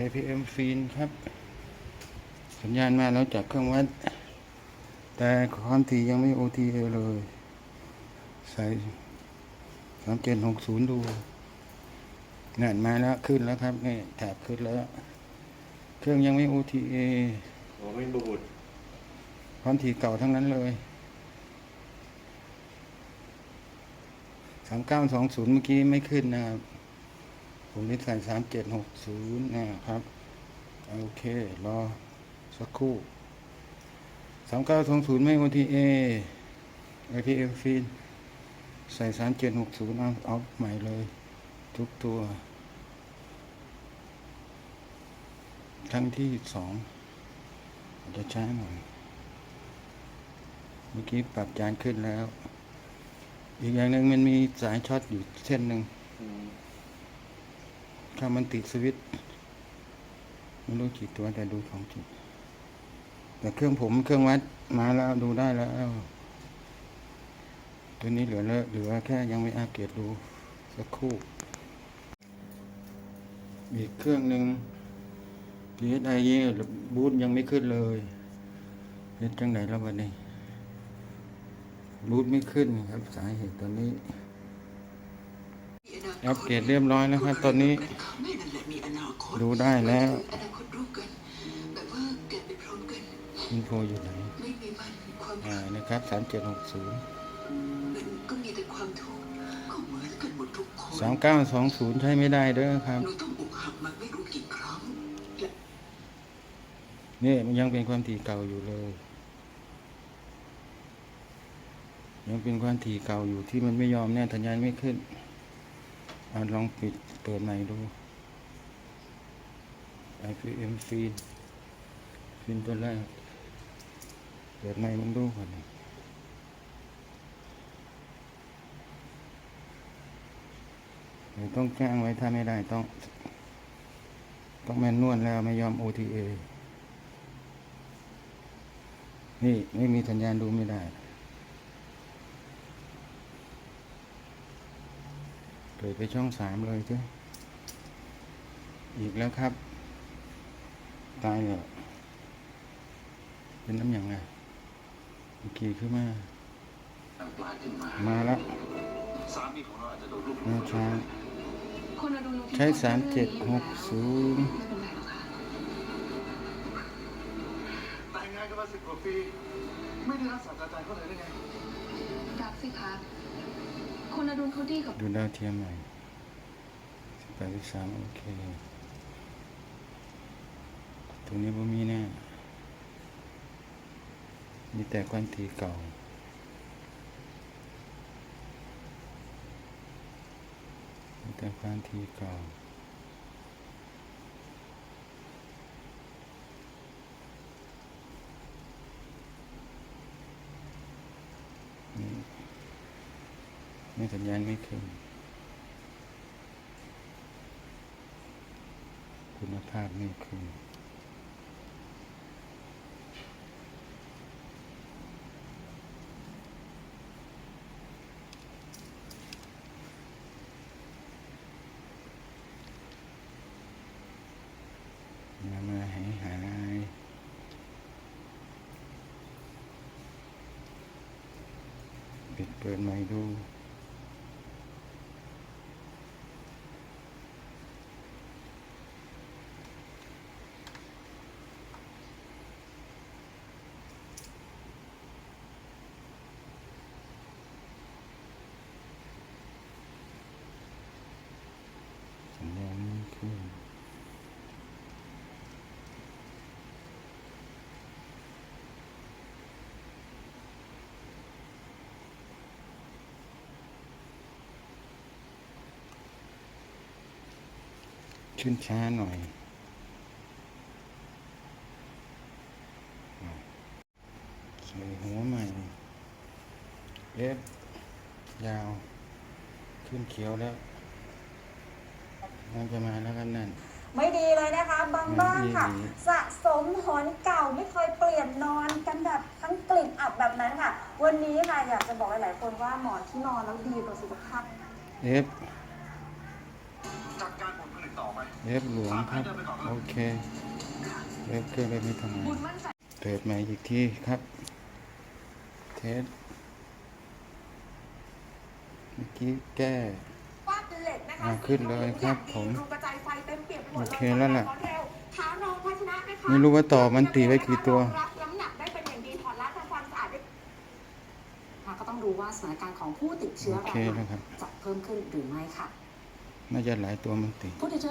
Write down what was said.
IPM ฟีนครับ สัญญาณมาแล้วจากเครื่องวัด แต่ความถี่ยังไม่ OTA เลย ใส่สามเจ็ดหกศูนย์ดูนั่นมาแล้วขึ้นแล้วครับนี่แถบขึ้นแล้ว เครื่องยังไม่ OTA โอ้ไม่บูดความถี่เก่าทั้งนั้นเลยสามเก้าสองศูนย์เมื่อกี้ไม่ขึ้นนะครับ ผมนี่ใส่สามเจ็ดหกศูนย์นะครับ โอเค รอ สักครู่สามเก้าสองศูนย์ไม่ OTA IPM ฟีนใส่สามเจ็ดหกศูนย์เอาเอาใหม่เลย ทุกตัว ครั้งที่สองจจะช้าหน่อยเมื่อกี้ปรับจานขึ้นแล้ว อีกอย่างหนึ่งมันมีสายช็อตอยู่เส้นหนึ่ง ถ้ามันติดสวิตช์ไม่รู้กี่ตัวแต่ดูของจริงแต่เครื่องผมเครื่องวัดมาแล้วดูได้แล้ว ตัวนี้เหลือเลอะเหลือแค่ยังไม่อัปเกรดดูสักคู่อีกเครื่องหนึ่ง PSI บูทยังไม่ขึ้นเลยเป็นจังไหนแล้ววันนี้บูทไม่ขึ้นครับสาเหตุตอนนี้ อัปเกรดเรียบร้อยแล้วครับ ตอนนี้ ดูได้แล้วอนาคตร่วมกันแบบว่าเกิดไปพร้อมกันโฟอยู่ไหนไม่มีวันความอ่านะครับสามเจ็ดหกศูนย์มันก็มีแต่ความทุกข์ก็เหมือนกันหมดทุกคนสามเก้าสองศูนย์ใช้ไม่ได้เด้อครับนูต้องอกหักมาไม่รู้กี่ครั้งนี่มันยังเป็นความถี่เก่าอยู่เลย ยังเป็นความถี่เก่าอยู่ที่มันไม่ยอมแน่สัญญาณไม่ขึ้น ลองปิดเปิดใหม่ดู IPM ฟีนฟีนตัวแรก เปิดใหม่มึงดูก่อนเดี๋ยวต้องแจ้งไว้ถ้าไม่ได้ต้อง ต้องแมนนวลแล้วไม่ยอม OTA นี่ไม่มีสัญญาณดูไม่ได้ เปิดไปช่องสามเลยจ้ะอีกแล้วครับ ตายแล้วเป็นน้ำอย่างไงเมื่อกี้ขึ้นมา มาแล้วมาช้าใช้สามเจ็ดหกศูนย์แต่งงานกันมาสิบกว่าปี ไม่ได้รักษาใจเขาเลยได้ไงรักสิคะ คนอดุลเขาดีกับดูดาวเทียมหน่อยสิบแปดสิบสามโอเค ตรงนี้บ่มีแน่ มีแต่ความถี่เก่ามีแต่ความถี่เก่า นี่ ไม่สัญญาณไม่ขึ้น คุณภาพไม่ขึ้นมามาหายหายปิดเปิดใหม่ดู สัญญาณไม่ขึ้น ขึ้นช้าหน่อย ใส่หัวใหม่ เอฟยาว ขึ้นเขียวแล้วน่าจะมาแล้วกันนั่นไม่ดีเลยนะคะบางบ้านค่ะไม่ดีสะสมหอนเก่าไม่เคยเปลี่ยนนอนกันแบบทั้งกลิ่นอับแบบนั้นค่ะ วันนี้ค่ะอยากจะบอกหลายๆคนว่าหมอนที่นอนแล้วดีต่อสุขภาพเอฟจากการ ผลผลิตต่อไปเว็บหลวงครับ โอเคเว็บเครื่องเล่นไม่ทำงานบุญมั่นใจเปิดใหม่อีกทีครับ เทส เมื่อกี้แก้วาดเหล็กนะคะอ่าขึ้นเลยครับผมรูกระจายไฟเต็มเปี่ยมไปหมดโอเคแล้วล่ะเร็วขารองภาชนะนะคะไม่รู้ว่าต่อมันตีไว้กี่ตัวรับน้ำหนักได้เป็นอย่างดีถอดล้างทำความสะอาดได้ค่ะก็ต้องดูว่าสถานการณ์ของผู้ติดเชื้อโอเครายใหม่นะครับจะเพิ่มขึ้นหรือไม่ค่ะ น่าจะหลายตัวมันติผู้ติดเชื้อ